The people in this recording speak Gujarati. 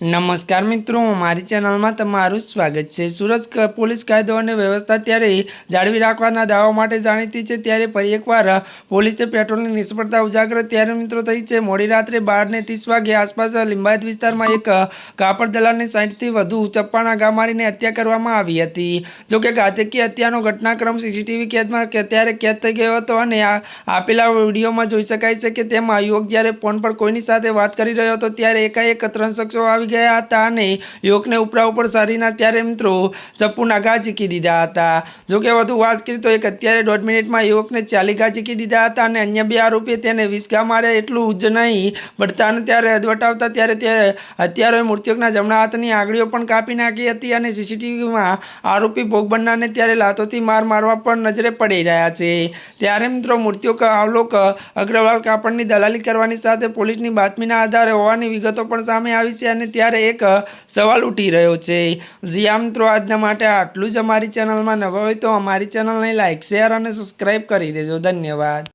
નમસ્કાર મિત્રો, મારી ચેનલમાં તમારું સ્વાગત છે. સુરત પોલીસ કાયદો અને વ્યવસ્થા ત્યારે જાળવી રાખવાના દાવા માટે જાણીતી છે. ત્યારે ફરી એકવાર પોલીસે પેટ્રોલની નિષ્ફળતા ઉજાગર ત્યારે મિત્રો થઈ છે. મોડી રાત્રે બારને ત્રીસ વાગે આસપાસ લિંબાયત વિસ્તારમાં એક કાપડ દલાલની સાઠથી વધુ ચપ્પાના ગા મારીને હત્યા કરવામાં આવી હતી. જોકે ઘાતકી હત્યાનો ઘટનાક્રમ સીસીટીવી કેદમાં કે ત્યારે કેદ થઈ ગયો હતો અને આપેલા વિડીયોમાં જોઈ શકાય છે કે તેમાં યુવક જ્યારે ફોન પર કોઈની સાથે વાત કરી રહ્યો હતો, ત્યારે એકાએક ત્રણ શખ્સો આવી ગયા હતા અને યુવકને ઉપરા ઉપર સારીના ત્યારે મિત્રો ચપ્પુના ઘા ચીકી દીધા હતા. જોકે વધુ વાત કરી તો એક અત્યારે દોઢ મિનિટમાં યુવકને ચાલી ઘા ચીકી દીધા હતા અને અન્ય બે આરોપીએ તેને વીસ ઘા માર્યા એટલું જ નહીં બળતાને ત્યારે અદવટાવતા ત્યારે તે હત્યારોએ મૃત્યુકના જમણા હાથની આંગળીઓ પણ કાપી નાખી હતી અને સીસીટીવીમાં આરોપી ભોગ બનનારને ત્યારે લાતોથી માર મારવા પણ નજરે પડી રહ્યા છે. ત્યારે મિત્રો મૃત્યુક આવલોક અગ્રવાલ કાપડની દલાલી કરવાની સાથે પોલીસની બાતમીના આધારે હોવાની વિગતો પણ સામે આવી છે અને ત્યારે એક સવાલ ઉઠી રહ્યો છે. જીયા મિત્રો આજના માટે આટલું જ અમારી ચેનલમાં નવા હોય તો અમારી ચેનલને લાઇક શેર અને સબસ્ક્રાઈબ કરી દેજો. ધન્યવાદ.